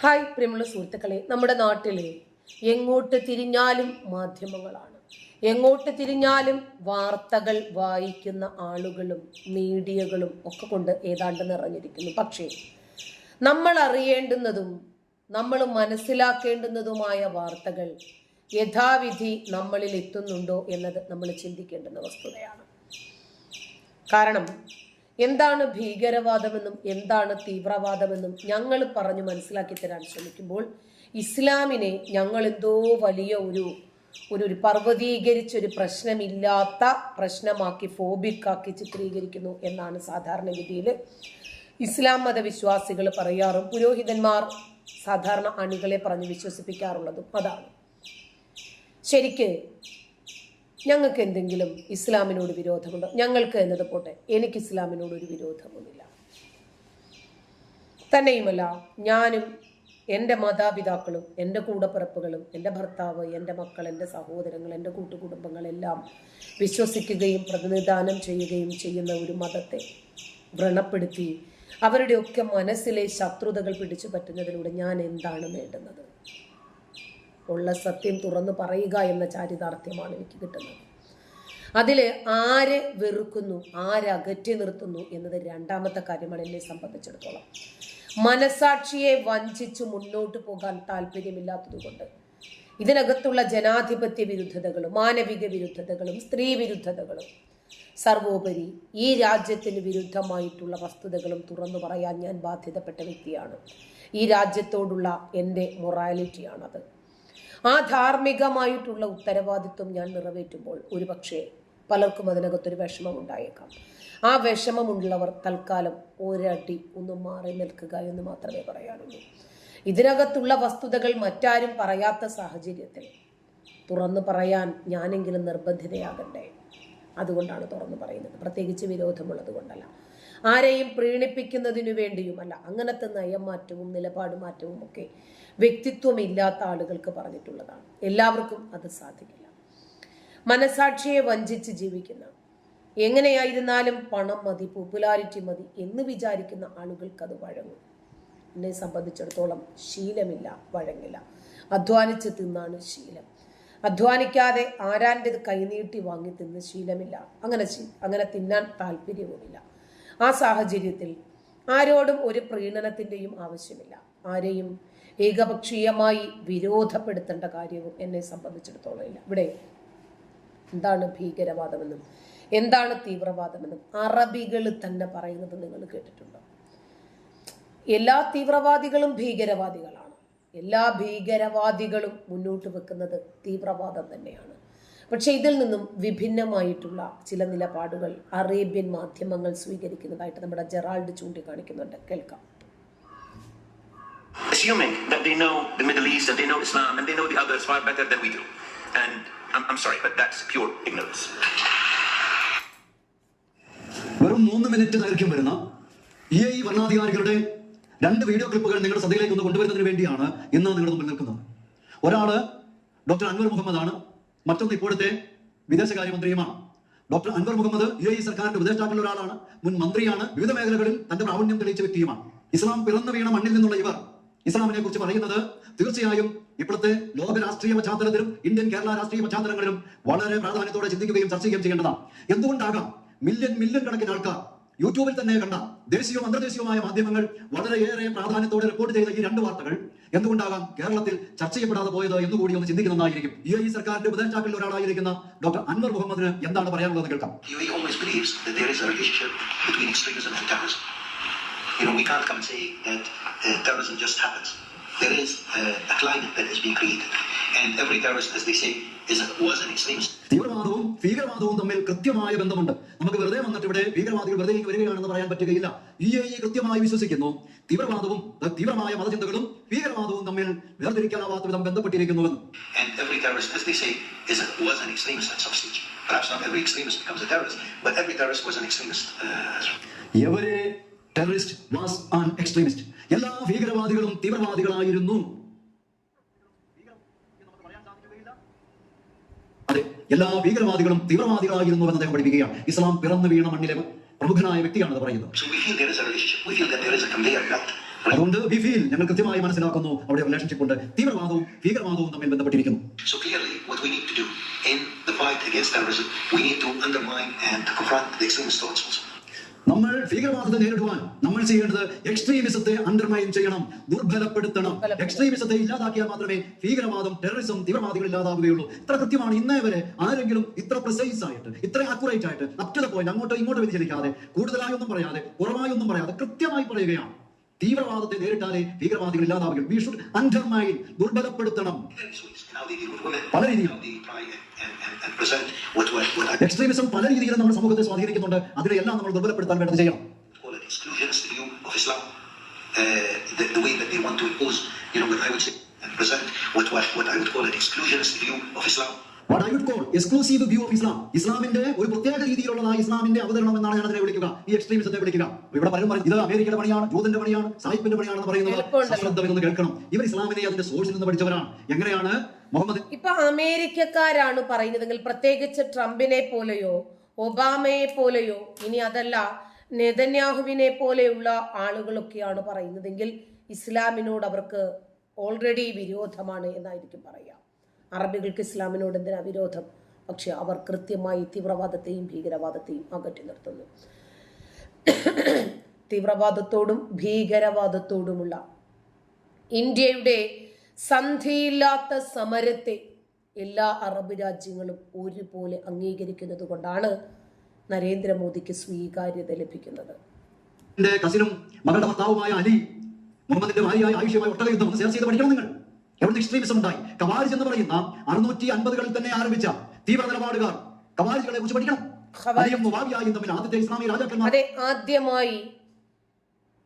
Hi പ്രിയമുള്ള സുഹൃത്തുക്കളെ നമ്മുടെ നാട്ടിലെ എങ്ങോട്ട് തിരിഞ്ഞാലും മാധ്യമങ്ങളാണ്. എങ്ങോട്ട് തിരിഞ്ഞാലും വാർത്തകൾ വായിക്കുന്ന ആളുകളും മീഡിയകളും ഒക്കെ കൊണ്ട് ഏതാണ്ട് നിറഞ്ഞിരിക്കുന്നു. പക്ഷേ നമ്മൾ അറിയേണ്ടുന്നതും നമ്മൾ മനസ്സിലാക്കേണ്ടുന്നതുമായ വാർത്തകൾ യഥാവിധി നമ്മളിൽ എത്തുന്നുണ്ടോ എന്നത് നമ്മൾ ചിന്തിക്കേണ്ടുന്ന വസ്തുതയാണ്. കാരണം എന്താണ് ഭീകരവാദമെന്നും എന്താണ് തീവ്രവാദമെന്നും ഞങ്ങൾ പറഞ്ഞു മനസ്സിലാക്കി തരാൻ ശ്രമിക്കുമ്പോൾ ഇസ്ലാമിനെ ഞങ്ങൾ എന്തോ വലിയ ഒരു ഒരു ഒരു പർവതീകരിച്ചൊരു പ്രശ്നമില്ലാത്ത പ്രശ്നമാക്കി ഫോബിക്കാക്കി ചിത്രീകരിക്കുന്നു എന്നാണ് സാധാരണഗതിയിൽ ഇസ്ലാം മതവിശ്വാസികൾ പറയാറും. പുരോഹിതന്മാർ സാധാരണ അണികളെ പറഞ്ഞ് വിശ്വസിപ്പിക്കാറുള്ളതും അതാണ്. ശരിക്ക് ഞങ്ങൾക്ക് എന്തെങ്കിലും ഇസ്ലാമിനോട് വിരോധമുണ്ടോ? ഞങ്ങൾക്ക് എന്നത് പോട്ടെ. എനിക്ക് ഇസ്ലാമിനോട് ഒരു വിരോധമൊന്നുമില്ല തന്നെയുമല്ല ഞാനും എന്റെ മാതാപിതാക്കളും എന്റെ കൂടപ്പിറപ്പുകളും എന്റെ ഭർത്താവ് എന്റെ മക്കൾ എന്റെ സഹോദരങ്ങൾ എന്റെ കൂട്ടുകുടുംബങ്ങളെല്ലാം വിശ്വസിക്കുകയും പ്രതിനിധാനം ചെയ്യുകയും ചെയ്യുന്ന ഒരു മതത്തെ വ്രണപ്പെടുത്തി അവരുടെയൊക്കെ മനസ്സിലെ ശത്രുതകൾ പിടിച്ചു പറ്റുന്നതിലൂടെ ഞാൻ എന്താണ് നേടുന്നത്? ഉള്ള സത്യം തുറന്നു പറയുക എന്ന ചാരിതാർത്ഥ്യമാണ് എനിക്ക് കിട്ടുന്നത്. അതിൽ ആര് വെറുക്കുന്നു ആരെ അകറ്റി നിർത്തുന്നു എന്നത് രണ്ടാമത്തെ കാര്യമാണ് എന്നെ സംബന്ധിച്ചിടത്തോളം. മനസാക്ഷിയെ വഞ്ചിച്ച് മുന്നോട്ട് പോകാൻ താല്പര്യമില്ലാത്തതുകൊണ്ട് ഇതിനകത്തുള്ള ജനാധിപത്യ വിരുദ്ധതകളും മാനവിക വിരുദ്ധതകളും സ്ത്രീ വിരുദ്ധതകളും സർവോപരി ഈ രാജ്യത്തിന് വിരുദ്ധമായിട്ടുള്ള വസ്തുതകളും തുറന്നു പറയാൻ ഞാൻ ബാധ്യതപ്പെട്ട വ്യക്തിയാണ്. ഈ രാജ്യത്തോടുള്ള എന്റെ മൊറാലിറ്റിയാണത്. ആ ധാർമ്മികമായിട്ടുള്ള ഉത്തരവാദിത്വം ഞാൻ നിറവേറ്റുമ്പോൾ ഒരുപക്ഷെ പലർക്കും അതിനകത്തൊരു വിഷമം ഉണ്ടായേക്കാം ആ വിഷമമുള്ളവർ തൽക്കാലം ഒരടി ഒന്ന് മാറി നിൽക്കുക എന്ന് മാത്രമേ പറയാനുള്ളൂ. ഇതിനകത്തുള്ള വസ്തുതകൾ മറ്റാരും പറയാത്ത സാഹചര്യത്തിൽ തുറന്നു പറയാൻ ഞാനെങ്കിലും നിർബന്ധിതയാകണ്ടേ? അതുകൊണ്ടാണ് തുറന്നു പറയുന്നത്. പ്രത്യേകിച്ച് വിരോധമുള്ളത് കൊണ്ടല്ല. ആരെയും പ്രീണിപ്പിക്കുന്നതിനു വേണ്ടിയുമല്ല. അങ്ങനത്തെ നയമാറ്റവും നിലപാടുമാറ്റവും ഒക്കെ വ്യക്തിത്വമില്ലാത്ത ആളുകൾക്ക് പറഞ്ഞിട്ടുള്ളതാണ്. എല്ലാവർക്കും അത് സാധിക്കില്ല. മനസാക്ഷിയെ വഞ്ചിച്ച് ജീവിക്കുന്ന എങ്ങനെയായിരുന്നാലും പണം മതി പോപ്പുലാരിറ്റി മതി എന്ന് വിചാരിക്കുന്ന ആളുകൾക്ക് അത് വഴങ്ങും. എന്നെ സംബന്ധിച്ചിടത്തോളം ശീലമില്ല വഴങ്ങില്ല. അധ്വാനിച്ച് തിന്നാണ് ശീലം. അധ്വാനിക്കാതെ ആരാന്റെത് കൈനീട്ടി വാങ്ങി തിന്ന് ശീലമില്ല. അങ്ങനെ അങ്ങനെ തിന്നാൻ താല്പര്യവുമില്ല. ആ സാഹചര്യത്തിൽ ആരോടും ഒരു പ്രീണനത്തിന്റെയും ആവശ്യമില്ല. ആരെയും ഏകപക്ഷീയമായി വിരോധപ്പെടുത്തേണ്ട കാര്യവും എന്നെ സംബന്ധിച്ചിടത്തോളം ഇല്ല. ഇവിടെ എന്താണ് ഭീകരവാദമെന്നും എന്താണ് തീവ്രവാദമെന്നും അറബികൾ തന്നെ പറയുന്നത് നിങ്ങൾ കേട്ടിട്ടുണ്ടോ? എല്ലാ തീവ്രവാദികളും ഭീകരവാദികളാണ്. എല്ലാ ഭീകരവാദികളും മുന്നോട്ട് വെക്കുന്നത് തീവ്രവാദം തന്നെയാണ്. പക്ഷെ ഇതിൽ നിന്നും വിഭിന്നമായിട്ടുള്ള ചില നിലപാടുകൾ അറേബ്യൻ മാധ്യമങ്ങൾ സ്വീകരിക്കുന്നതായിട്ട് നമ്മുടെ ജെറാൾഡ് ചൂണ്ടിക്കാണിക്കുന്നുണ്ട് കേൾക്കാം assuming that they know the Middle East and they know Islam and they know the others far better than we do. And I'm, I'm sorry, but that's pure ignorance. വെറും മൂന്ന് minute ദൈർഘ്യം വരുന്ന E I ഭരണാധികാരികളുടെ രണ്ട് video ക്ലിപ്പുകൾ നിങ്ങളുടെ ശ്രദ്ധയിലേക്ക് ഒന്ന് കൊണ്ടുവരുന്നതിന് വേണ്ടിയാണ് ഇന്ന് നിങ്ങളുടെ മുമ്പിൽ നിൽക്കുന്നത് ഒരാൾ ഡോക്ടർ അൻവർ മുഹമ്മദ് ആണ് മറ്റൊന്ന് ഇപ്പോഴത്തെ വിദേശകാര്യമന്ത്രിയുമാണ് doctor Anwar Muhammad U A സർക്കാരിന്റെ ഉപദേഷ്ടാക്കളിൽ ഒരാളാണ്. മുൻ മന്ത്രിയാണ്. വിവിധ മേഖലകളിൽ തന്റെ പ്രാവീണ്യം തെളിയിച്ച വ്യക്തിയുമാണ്. ഇസ്ലാം പിറന്നു വീണ മണ്ണിൽ നിന്നുള്ള ഇവർ. ഇസ്ലാമിനെ കുറിച്ച് പറയുന്നത് തീർച്ചയായും ഇപ്പോഴത്തെ ലോക രാഷ്ട്രീയ പശ്ചാത്തലത്തിലും ഇന്ത്യൻ കേരള രാഷ്ട്രീയ പശ്ചാത്തലങ്ങളിലും വളരെ പ്രാധാന്യത്തോടെ ചിന്തിക്കുകയും ചർച്ച ചെയ്യുകയും ചെയ്യേണ്ടതാണ്. എന്തുകൊണ്ടാകാം മില്യൺ മില്യൺ കണക്കിന് ആൾക്കാർ യൂട്യൂബിൽ തന്നെ കണ്ട ദേശീയവും അന്തർദേശീയവുമായ മാധ്യമങ്ങൾ വളരെയേറെ പ്രാധാന്യത്തോടെ റിപ്പോർട്ട് ചെയ്ത ഈ രണ്ട് വാർത്തകൾ എന്തുകൊണ്ടാകാം കേരളത്തിൽ ചർച്ച ചെയ്യപ്പെടാതെ പോയത് എന്നുകൂടി ഒന്ന് ചിന്തിക്കുന്നതായിരിക്കും യു ഇ സർക്കാരിന്റെ ഉപദേഷ്ടാക്കളിൽ ഒരാളായിരിക്കുന്ന ഡോക്ടർ അൻവർ മുഹമ്മദിന് എന്താണ് പറയാനുള്ളത് കേൾക്കാം. There is a, a climate that is being created. And every terrorist, as they say, തീവ്രവാദവും ഭീകരവാദവും തമ്മിൽ കൃത്യമായ ബന്ധമുണ്ട്. നമുക്ക് വെറുതെ വന്നിട്ട് ഇവിടെ ഭീകരവാദികൾ വെറുതെ വരികയാണെന്ന് പറയാൻ പറ്റുകയില്ല. ഇ എ ഇ കൃത്യമായി വിശ്വസിക്കുന്നു. തീവ്രവാദവും തീവ്രമായ മതചിന്തകളും ഭീകരവാദവും തമ്മിൽ വേർതിരിക്കാനാവാത്ത വിധം ബന്ധപ്പെട്ടിരിക്കുന്നുവെന്ന്. Uh, every terrorist was an extremist എല്ലാ ഭീകരവാദികളും തീവ്രവാദികളായിരുന്നു. അതെ എല്ലാ ഭീകരവാദികളും തീവ്രവാദികളായിരുന്നു എന്ന് അദ്ദേഹം പഠിപ്പിക്കുകയാണ്. ഇസ്ലാം പിറന്നു വീണ മണ്ണിലെ പ്രമുഖനായ വ്യക്തിയാണ് അത് പറയുന്നത് അതുകൊണ്ട് വി ഫീൽ ഞങ്ങൾ കൃത്യമായി മനസ്സിലാക്കുന്നു അവിടെ റിലേഷൻഷിപ്പ് ഉണ്ട്. തീവ്രവാദവും ഭീകരവാദവും തമ്മിൽ ബന്ധപ്പെട്ടിരിക്കുന്നു. അതുകൊണ്ട് വി ഫീൽ ഞങ്ങൾ കൃത്യമായി മനസ്സിലാക്കുന്നു അവിടെ റിലേഷൻഷിപ്പ് ഉണ്ട് തീവ്രവാദവും ഭീകരവാദവും തമ്മിൽ ബന്ധപ്പെട്ടിരിക്കുന്നു നമ്മൾ ഭീകരവാദത്തെ നേരിടുവാൻ നമ്മൾ ചെയ്യേണ്ടത് എക്സ്ട്രീമിസത്തെ അണ്ടർമൈൻ ചെയ്യണം ദുർബലപ്പെടുത്തണം. എക്സ്ട്രീമിസത്തെ ഇല്ലാതാക്കിയാൽ മാത്രമേ ഭീകരവാദം ടെററിസം തീവ്രവാദികൾ ഇല്ലാതാവുകയുള്ളൂ. ഇത്ര കൃത്യമാണ് ഇന്നേ വരെ ആരെങ്കിലും ഇത്ര പ്രിസൈസ് ആയിട്ട് ഇത്ര ആക്യുറേറ്റ് ആയിട്ട് അപ് ടു ദ പോയിന്റ് അങ്ങോട്ടോ ഇങ്ങോട്ടോ വ്യതിചലിക്കാതെ കൂടുതലായൊന്നും പറയാതെ കുറവായി ഒന്നും പറയാതെ കൃത്യമായി പറയുകയാണ്. തീവ്രവാദത്തെ നേരിട്ടാലേ ഭീകരവാദികൾ ഇല്ലാതാവുകയുള്ളൂ. വി ഷുഡ് അണ്ടർമൈൻ ദുർബലപ്പെടുത്തണം. പല രീതിയിൽ എക്സ്ട്രീമിസം പല രീതിയിലും നമ്മുടെ സമൂഹത്തെ സ്വാധീനിക്കുന്നുണ്ട് അതിനെല്ലാം നമ്മൾ ദുർബലപ്പെടുത്താൻ വേണ്ടത് ചെയ്യണം uh, you know, I would say, and present what, what, what I would call an exclusionist view of Islam. I would call exclusive view of Islam ഇസ്ലാമിന്റെ ഒരു പ്രത്യേക രീതിയിലുള്ള ഇസ്ലാമിന്റെ അവതരണം എന്നാണ് ഞാൻ അതിനെ വിളിക്കുക. ഈ എക്സ്ട്രീമിസത്തെ വിളിക്കുക. ഇവിടെ പലരും പറയും ഇത് അമേരിക്കയുടെ പണിയാണ് ജൂതന്റെ പണിയാണ് സാഹിബിന്റെ പണിയാണെന്ന് പറയുന്നത്. ശ്രദ്ധ കേൾക്കണം. ഇവർ ഇസ്ലാമിനെ അതിന്റെ സോഴ്സിൽ നിന്ന് പഠിച്ചവരാണ്. എങ്ങനെയാണ് മുഹമ്മദ് ഇപ്പൊ അമേരിക്കക്കാരാണ് പറയുന്നതെങ്കിൽ പ്രത്യേകിച്ച് ട്രംപിനെ പോലെയോ ഒബാമയെ പോലെയോ ഇനി അതല്ല നെതന്യാഹുവിനെ പോലെയുള്ള ആളുകളൊക്കെയാണ് പറയുന്നതെങ്കിൽ ഇസ്ലാമിനോട് അവർക്ക് ഓൾറെഡി വിരോധമാണ് എന്നായിരിക്കും പറയാം അറബികൾക്ക് ഇസ്ലാമിനോട് എന്തിനാ വിരോധം? പക്ഷെ അവർ കൃത്യമായി തീവ്രവാദത്തെയും ഭീകരവാദത്തെയും അകറ്റി നിർത്തുന്നു. തീവ്രവാദത്തോടും ഭീകരവാദത്തോടുമുള്ള ഇന്ത്യയുടെ സന്ധിയില്ലാത്ത സമരത്തെ എല്ലാ അറബ് രാജ്യങ്ങളും ഒരുപോലെ അംഗീകരിക്കുന്നത് കൊണ്ടാണ് നരേന്ദ്രമോദിക്ക് സ്വീകാര്യത ലഭിക്കുന്നത്. കസിനും മകളുടെ ഭർത്താവുമായ അലി മുഹമ്മദിന്റെ ഭാര്യയായ ആയുഷ്യമായ ഒട്ടക യുദ്ധം ഒന്ന് ചേർച്ച് ചെയ്ത് പഠിക്കണം നിങ്ങൾ. എവിടെ എക്സ്ട്രീമിസം ഉണ്ടായി കവാരിജ് എന്ന് പറയുന്ന അറുന്നൂറ്റി അൻപതുകളിൽ തന്നെ ആരംഭിച്ച തീവ്ര നിലപാടുകാർ കവാരിജുകളെ കുറിച്ച് പഠിക്കണം. തമ്മിൽ ആദ്യത്തെ ഇസ്ലാമിക രാജാക്കന്മാർ. അതെ ആദ്യമായി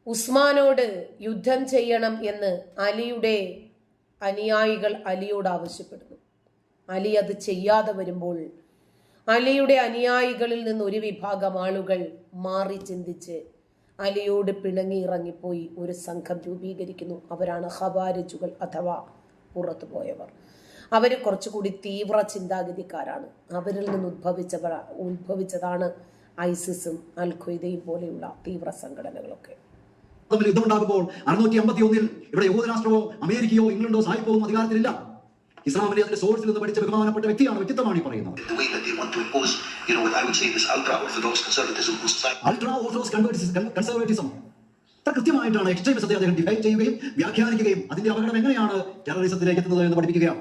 ഉസ്മാനോട് യുദ്ധം ചെയ്യണം എന്ന് അലിയുടെ അനുയായികൾ അലിയോട് ആവശ്യപ്പെടുന്നു. അലി അത് ചെയ്യാതെ വരുമ്പോൾ അലിയുടെ അനുയായികളിൽ നിന്ന് ഒരു വിഭാഗം ആളുകൾ മാറി ചിന്തിച്ച് അലിയോട് പിണങ്ങി ഇറങ്ങിപ്പോയി. ഒരു സംഘം രൂപീകരിക്കുന്നു. അവരാണ് ഹബാരജുകൾ അഥവാ പുറത്തു പോയവർ. അവർ കുറച്ചുകൂടി തീവ്ര ചിന്താഗതിക്കാരാണ്. അവരിൽ നിന്ന് ഉദ്ഭവിച്ചവ ഉത്ഭവിച്ചതാണ് ഐസിസും അൽ ഖ്വയ്ദയും പോലെയുള്ള തീവ്ര സംഘടനകളൊക്കെ. തമ്മിൽ യുദ്ധമുണ്ടാകുമ്പോൾ അറുന്നൂറ്റി അമ്പത്തി ഒന്നിൽ ഇവിടെ യഹൂദരാഷ്ട്രമോ അമേരിക്കയോ ഇംഗ്ലണ്ടോ ഒന്നും അധികാരത്തിലില്ല. ഇസ്ലാമിന്റെ അതിന്റെ സോഴ്സിൽ നിന്ന് പഠിച്ച ബഹുമാനപ്പെട്ട വ്യക്തിയാണ് വ്യക്തിത്വമാണ് ഈ പറയുന്നത്. അൾട്രാ ഓർത്തഡോക്സ് കൺസർവേറ്റിസം അത്ര കൃത്യമായിട്ടാണ് എക്സ്ട്രീമിസത്തെ അദ്ദേഹം ഡിഫൈൻ ചെയ്യുകയും വ്യാഖ്യാനിക്കുകയും അതിന്റെ അപകടം എങ്ങനെയാണ് ടെററിസത്തിലേക്ക് എത്തുന്നത് എന്ന് പഠിപ്പിക്കുകയാണ്.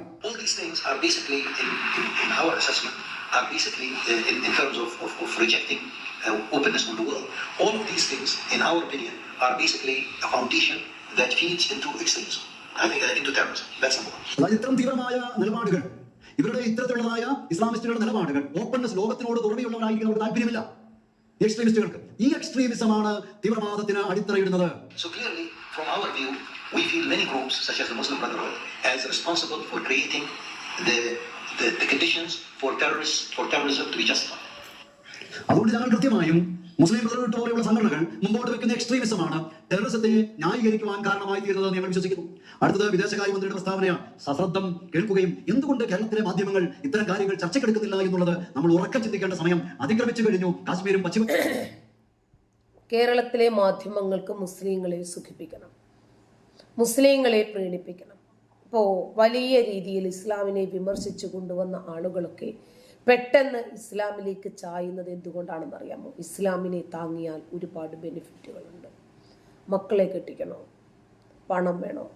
ഇത്ര തീവ്രമായ നിലപാടുകൾ ഇവരുടെ ഇത്തരത്തിലുള്ളതായ ഇസ്ലാമിസ്റ്റുകളുടെ നിലപാടുകൾ ഓപ്പൺനെസ് ലോകത്തിനോട് തുറവിയുള്ളവരായിരിക്കുന്ന താല്പര്യമില്ല. എക്സ്ട്രീമിസ്റ്റുകൾക്ക് ഈ എക്സ്ട്രീമിസമാണ് തീവ്രവാദത്തിന് അടിത്തറയിടുന്നത് So clearly, from our view, we feel many groups, such as the Muslim Brotherhood, as responsible for creating the, the, the conditions for terrorists, for terrorism to be justified. അതുകൊണ്ട് ഞങ്ങൾ കൃത്യമായും മുസ്ലിം ബ്രദർഹുഡ് പോലെയുള്ള സംഘടനകൾ മുമ്പോട്ട് വെക്കുന്ന എക്സ്ട്രീമിസമാണ് ടെററിസത്തെ ന്യായീകരിക്കുവാൻ കാരണമായി തീരുന്നത് ഞങ്ങൾ വിശ്വസിക്കുന്നു. അടുത്തത് വിദേശകാര്യമന്ത്രിയുടെ പ്രസ്താവനയാണ്. സശ്രദ്ധം കേൾക്കുകയും എന്തുകൊണ്ട് കേരളത്തിലെ മാധ്യമങ്ങൾ ഇത്തരം കാര്യങ്ങൾ ചർച്ചയ്ക്കെടുക്കുന്നില്ല എന്നുള്ളത് നമ്മൾ ഉറക്കം ചിന്തിക്കേണ്ട സമയം അതിക്രമിച്ചു കഴിഞ്ഞു. കാശ്മീരും പശ്ചിമ കേരളത്തിലെ മാധ്യമങ്ങൾക്ക് മുസ്ലിങ്ങളെ സുഖിപ്പിക്കണം. മുസ്ലിങ്ങളെ പ്രീണിപ്പിക്കണം. ഇപ്പോൾ വലിയ രീതിയിൽ ഇസ്ലാമിനെ വിമർശിച്ചു കൊണ്ടുവന്ന ആളുകളൊക്കെ പെട്ടെന്ന് ഇസ്ലാമിലേക്ക് ചായുന്നത് എന്തുകൊണ്ടാണെന്ന് അറിയാമോ? ഇസ്ലാമിനെ താങ്ങിയാൽ ഒരുപാട് ബെനിഫിറ്റുകളുണ്ട് മക്കളെ കെട്ടിക്കണോ? പണം വേണോ?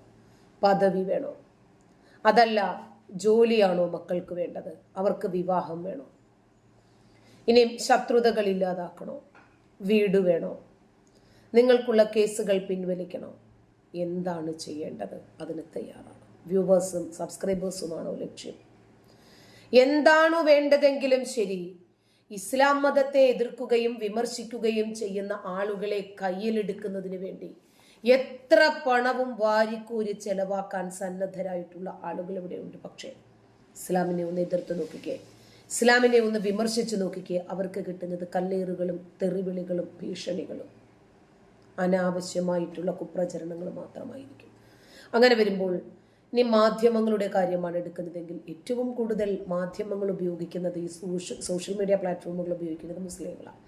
പദവി വേണോ? അതല്ല ജോലിയാണോ മക്കൾക്ക് വേണ്ടത്? അവർക്ക് വിവാഹം വേണോ? ഇനിയും ശത്രുതകൾ ഇല്ലാതാക്കണോ? വീട് വേണോ? നിങ്ങൾക്കുള്ള കേസുകൾ പിൻവലിക്കണോ? എന്താണ് ചെയ്യേണ്ടത്? അതിന് തയ്യാറാണ്. വ്യൂവേഴ്സും സബ്സ്ക്രൈബേഴ്സുമാണോ ലക്ഷ്യം? എന്താണോ വേണ്ടതെങ്കിലും ശരി. ഇസ്ലാം മതത്തെ എതിർക്കുകയും വിമർശിക്കുകയും ചെയ്യുന്ന ആളുകളെ കയ്യിലെടുക്കുന്നതിന് വേണ്ടി എത്ര പണവും വാരിക്കൂരി ചെലവാക്കാൻ സന്നദ്ധരായിട്ടുള്ള ആളുകൾ ഇവിടെയുണ്ട് പക്ഷേ ഇസ്ലാമിനെ ഒന്ന് എതിർത്ത് നോക്കിക്കേ. ഇസ്ലാമിനെ ഒന്ന് വിമർശിച്ച് നോക്കിക്കേ. അവർക്ക് കിട്ടുന്നത് കല്ലേറുകളും തെറിവിളികളും ഭീഷണികളും അനാവശ്യമായിട്ടുള്ള കുപ്രചരണങ്ങൾ മാത്രമായിരിക്കും. അങ്ങനെ വരുമ്പോൾ ഇനി മാധ്യമങ്ങളുടെ കാര്യമാണ് എടുക്കുന്നതെങ്കിൽ ഏറ്റവും കൂടുതൽ മാധ്യമങ്ങൾ ഉപയോഗിക്കുന്നത് ഈ സോഷ്യൽ സോഷ്യൽ മീഡിയ പ്ലാറ്റ്ഫോമുകൾ ഉപയോഗിക്കുന്നത് മുസ്ലിങ്ങളാണ്.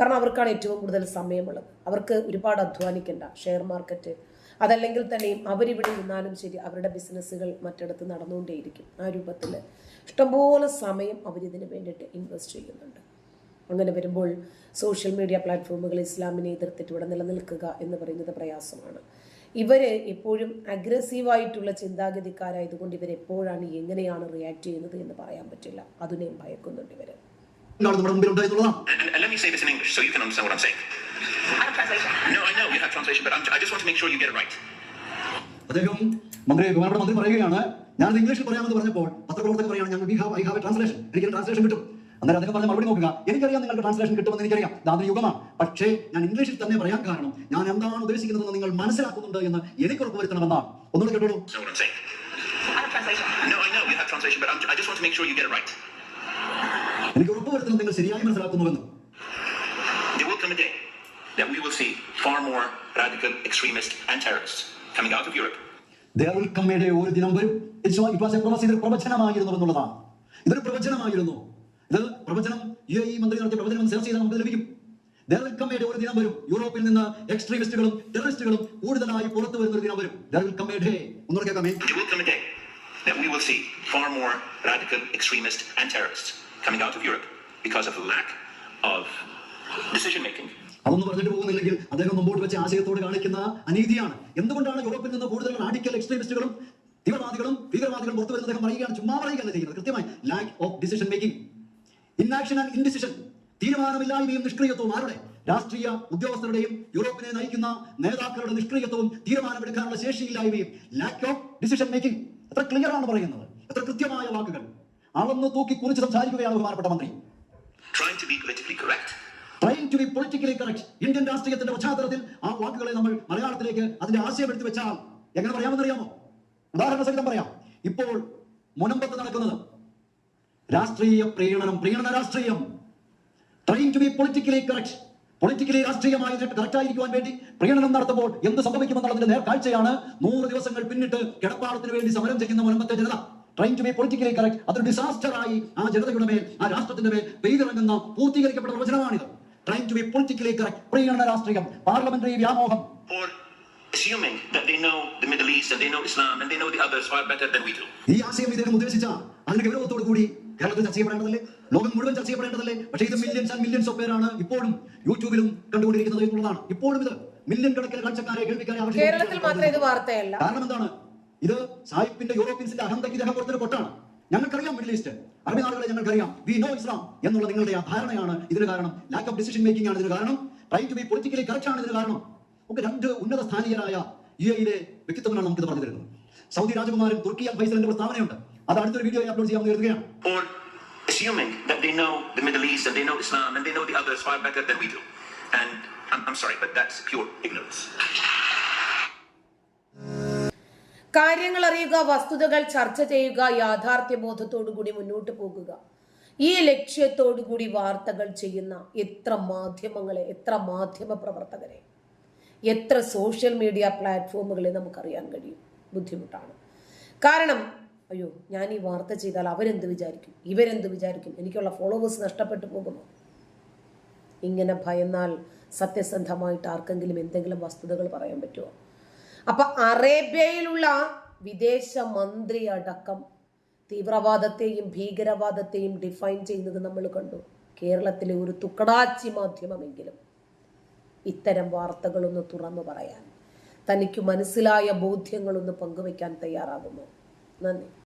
കാരണം അവർക്കാണ് ഏറ്റവും കൂടുതൽ സമയമുള്ളത്. അവർക്ക് ഒരുപാട് അധ്വാനിക്കേണ്ട ഷെയർ മാർക്കറ്റ്. അതല്ലെങ്കിൽ തന്നെയും അവരിവിടെ ഇരുന്നാലും ശരി അവരുടെ ബിസിനസ്സുകൾ മറ്റിടത്ത് നടന്നുകൊണ്ടേയിരിക്കും ആ രൂപത്തിൽ. ഇഷ്ടംപോലെ സമയം അവരിതിന് വേണ്ടിയിട്ട് ഇൻവെസ്റ്റ് ചെയ്യുന്നുണ്ട്. അങ്ങനെ വരുമ്പോൾ സോഷ്യൽ മീഡിയ പ്ലാറ്റ്ഫോമുകൾ ഇസ്ലാമിനെ എതിർത്തിട്ട് ഇവിടെ നിലനിൽക്കുക എന്ന് പറയുന്നത് പ്രയാസമാണ്. ഇവർ എപ്പോഴും അഗ്രസീവായിട്ടുള്ള ചിന്താഗതിക്കാരായതുകൊണ്ട് ഇവർ എപ്പോഴാണ് എങ്ങനെയാണ് റിയാക്ട് ചെയ്യുന്നത് എന്ന് പറയാൻ പറ്റില്ല അതിനെയും ഭയക്കുന്നുണ്ട് ഇവർ എന്താണ് നമ്മുടെ മുമ്പിൽ ഉണ്ടായിട്ടുള്ളതാണ് And, and let me say this in English so you can understand what I'm saying. Translation. No, I know you have translation, but I just want to make sure you get it right. അദ്ദേഹം മന്ത്രി ബഹുമാനപ്പെട്ട മന്ത്രി പറയുകയാണ് ഞാൻ ഇംഗ്ലീഷിൽ പറയാമെന്ന് പറഞ്ഞപ്പോൾ പത്രപ്രവർത്തകർ പറയുകയാണ് ഞങ്ങൾ we have I have a translation എനിക്ക് ട്രാൻസ്ലേഷൻ കിട്ടും അന്നേരം അദ്ദേഹം പറഞ്ഞ മറുപടി നോക്കുക. എനിക്കറിയാം നിങ്ങൾക്ക് ട്രാൻസ്ലേഷൻ കിട്ടുമെന്ന് എനിക്കറിയാം. ധാതു യുഗമാണ്. പക്ഷേ ഞാൻ ഇംഗ്ലീഷിൽ തന്നെ പറയാൻ കാരണം ഞാൻ എന്താണ് ഉദ്ദേശിക്കുന്നത് നിങ്ങൾ മനസ്സിലാക്കുന്നുണ്ട് എന്ന് എനിക്ക് ഉറപ്പ് വരുത്തണമെന്നാ ഒന്നുകൂടെ കേട്ടോളൂ. എനിക്ക് ഉറപ്പ് വരുത്തണം നിങ്ങൾ ശരിയായി മനസ്സിലാക്കുന്നുവെന്ന്. ഒരു ദിനം വരും. ഇതൊരു പ്രവചനമായിരുന്നു എന്നുള്ളതാണ്. ഇതൊരു പ്രവചനമായിരുന്നു. ഇത് പ്രവചനം യു എ മന്ത്രി നടത്തിയ പ്രവചനം സെർച്ച് ചെയ്താൽ നമുക്ക് ലഭിക്കും. A ഒരു ദിനം വരും. യൂറോപ്പിൽ നിന്ന് എക്സ്ട്രീമിസ്റ്റുകളും ടെററിസ്റ്റുകളും കൂടുതലായി പുറത്തു വരുന്ന ഒരു ദിനം വരും. Day. ഒന്നുകൂടെ കേൾക്കാമേ that we will see far more radical extremists and terrorists coming out of Europe because of the lack of decision making. അതൊന്നും പറഞ്ഞിട്ട് പോകുന്നില്ലെങ്കിൽ അദ്ദേഹം മുമ്പോട്ട് വെച്ച ആശയത്തോട് കാണിക്കുന്ന അനീതിയാണ്. എന്തുകൊണ്ടാണ് യൂറോപ്പിൽ നിന്ന് കൂടുതൽ റാഡിക്കൽ എക്സ്ട്രീമിസ്റ്റുകളും തീവ്രവാദികളും ഭീകരവാദികളും പുറത്തു വരുന്നത്? അദ്ദേഹം പറയുകയാണ് ചുമ്മാ പറയുകയല്ല ചെയ്യുന്നത്. കൃത്യമായി lack of decision making inaction and indecision തീരുമാനമില്ലായ്മയും നിഷ്ക്രിയത്വവും ആരുടെ? രാഷ്ട്രീയ ഉദ്യോഗസ്ഥരുടെയും യൂറോപ്പിനെ നയിക്കുന്ന നേതാക്കളുടെ നിഷ്ക്രിയത്വവും തീരുമാനമെടുക്കാനുള്ള ശേഷിയില്ലായ്മയും ലാക്ക് ഓഫ് ഡിസിഷൻ മേക്കിംഗ് എത്ര ക്ലിയർ ആണ് പറയുന്നത്? എത്ര കൃത്യമായ വാക്കുകൾ? അളന്ന് തൂക്കി കുറിച്ച് സംസാരിക്കുകയാണ് ബഹുമാനപ്പെട്ട മന്ത്രി. Trying to be politically correct Indian രാഷ്ട്രീയത്തിന്റെ പശ്ചാത്തലത്തിൽ ആ വാക്കുകളെ നമ്മൾ മലയാളത്തിലേക്ക് അതിന്റെ ആശയം എടുത്തു വെച്ചാൽ എങ്ങനെ പറയാമെന്നറിയാമോ? ഉദാഹരണ സഹിതം പറയാം. ഇപ്പോൾ മുനമ്പത്ത് നടക്കുന്നത് രാഷ്ട്രീയ പ്രീണനം പ്രീണന രാഷ്ട്രീയം. Trying to be politically correct politically രാഷ്ട്രീയമായി കറക്റ്റ് ആയിരിക്കുവാൻ വേണ്ടി പ്രീണനം നടത്തുമ്പോൾ എന്ത് സംഭവിക്കുമെന്നുള്ളതിന്റെ നേർക്കാഴ്ചയാണ് നൂറ് ദിവസങ്ങൾ പിന്നിട്ട് കിടപ്പാടത്തിന് വേണ്ടി സമരം ചെയ്യുന്ന മുൻപത്തെ ജനത. Trying to be politically correct അതൊരു ഡിസാസ്റ്റർ ആയി ആ ജനതയുടെ മേൽ ആ രാഷ്ട്രത്തിന്റെ മേൽ പെയ്തിറങ്ങുന്ന പൂർത്തീകരിക്കപ്പെട്ട പ്രവചനമാണിത്. Trying to be politically correct പ്രീണന രാഷ്ട്രീയം. പാർലമെന്ററി വ്യാമോഹം. Or assuming that they know the Middle East and they know Islam and they know the others far better than we do. ഈ ആശയം ഇദ്ദേഹം ഉദ്ദേശിച്ച. അതിന് ഗൗരവത്തോടു കൂടി കേരളത്തിൽ ചർച്ച ചെയ്യപ്പെടേണ്ടതല്ലേ? ലോകം മുഴുവൻ ചർച്ച ചെയ്യപ്പെടേണ്ടതല്ലേ? പക്ഷേ ഇത് മില്യൻസ് ആൻഡ് മില്യൻസ് ഓഫ് പേരാണ് ഇപ്പോഴും യൂട്യൂബിലും കണ്ടുകൊണ്ടിരിക്കുന്നത് എന്നുള്ളതാണ്. ഇപ്പോഴും ഇത് മില്യൺ കണക്കിന് കാഴ്ചക്കാരെ കേൾവിക്കാരെ ആവശ്യം ഇത് കാരണം എന്താണ്? ഇത് സാഹിബിന്റെ യൂറോപ്യൻസിന്റെ അഹന്തയ്ക്ക് ഇദ്ദേഹം കൊടുത്തൊരു കൊട്ടാണ്. ഞങ്ങൾക്കറിയാം മിഡിൽ ഈസ്റ്റ്. അറബി നാടുകളെ ഞങ്ങൾക്കറിയാം. വി നോ ഇസ്ലാം എന്നുള്ള നിങ്ങളുടെ ആ ധാരണയാണ് ഇതിന് കാരണം. ലാക്ക് ഓഫ് ഡിസിഷൻ മേക്കിംഗ് ആണ് ഇതിന് കാരണം. Try to be politically correct ആണ് ഇതിന് കാരണം. ഒക്കെ രണ്ട് ഉന്നത സ്ഥാനീയരായ യു എയിലെ വ്യക്തിത്വങ്ങളാണ് നമുക്കിത് പറഞ്ഞു തരുന്നത് സൗദി രാജകുമാരൻ തുർക്കി അൽ ഫൈസലിന്റെ പ്രസ്താവനയുണ്ട്. അത് അടുത്തൊരു വീഡിയോ അപ്ലോഡ് ചെയ്യാമെന്ന് കരുതുകയാണ് Or assuming that they know the Middle East and they know Islam and they know the others far better than we do. And I'm, I'm sorry, but that's pure ignorance. കാര്യങ്ങൾ അറിയുക വസ്തുതകൾ ചർച്ച ചെയ്യുക യാഥാർത്ഥ്യബോധത്തോടു കൂടി മുന്നോട്ട് പോകുക. ഈ ലക്ഷ്യത്തോടു കൂടി വാർത്തകൾ ചെയ്യുന്ന എത്ര മാധ്യമങ്ങളെ എത്ര മാധ്യമ പ്രവർത്തകരെ. എത്ര സോഷ്യൽ മീഡിയ പ്ലാറ്റ്ഫോമുകളെ നമുക്കറിയാൻ കഴിയും. ബുദ്ധിമുട്ടാണ്. കാരണം അയ്യോ ഞാൻ ഈ വാർത്ത ചെയ്താൽ അവരെന്ത് വിചാരിക്കും? ഇവരെന്ത് വിചാരിക്കും? എനിക്കുള്ള ഫോളോവേഴ്സ് നഷ്ടപ്പെട്ടു പോകുമോ? ഇങ്ങനെ ഭയന്നാൽ സത്യസന്ധമായിട്ട് ആർക്കെങ്കിലും എന്തെങ്കിലും വസ്തുതകൾ പറയാൻ പറ്റുമോ? അപ്പൊ അറേബ്യയിലുള്ള വിദേശ മന്ത്രി അടക്കം തീവ്രവാദത്തെയും ഭീകരവാദത്തെയും ഡിഫൈൻ ചെയ്യുന്നത് നമ്മൾ കണ്ടു. കേരളത്തിലെ ഒരു തുക്കടാച്ചി മാധ്യമമെങ്കിലും ഇത്തരം വാർത്തകളൊന്ന് തുറന്നു പറയാൻ തനിക്ക് മനസ്സിലായ ബോധ്യങ്ങളൊന്ന് പങ്കുവയ്ക്കാൻ തയ്യാറാകുന്നു നന്ദി.